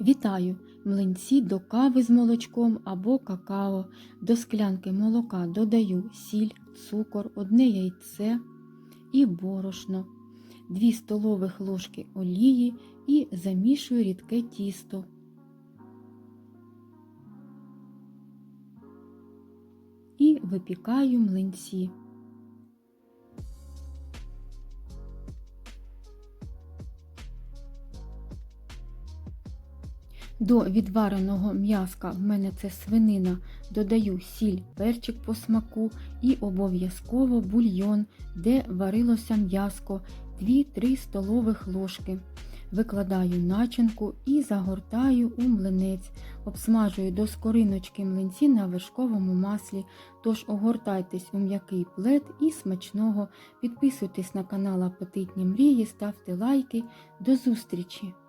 Вітаю! Млинці до кави з молочком або какао. До склянки молока додаю сіль, цукор, одне яйце і борошно, 2 столових ложки олії і замішую рідке тісто. І випікаю млинці. До відвареного м'яска, в мене це свинина, додаю сіль, перчик по смаку і обов'язково бульйон, де варилося м'яско 2-3 столових ложки. Викладаю начинку і загортаю у млинець, обсмажую до скориночки млинці на вершковому маслі. Тож огортайтесь у м'який плед і смачного. Підписуйтесь на канал Апетитні Мрії, ставте лайки. До зустрічі!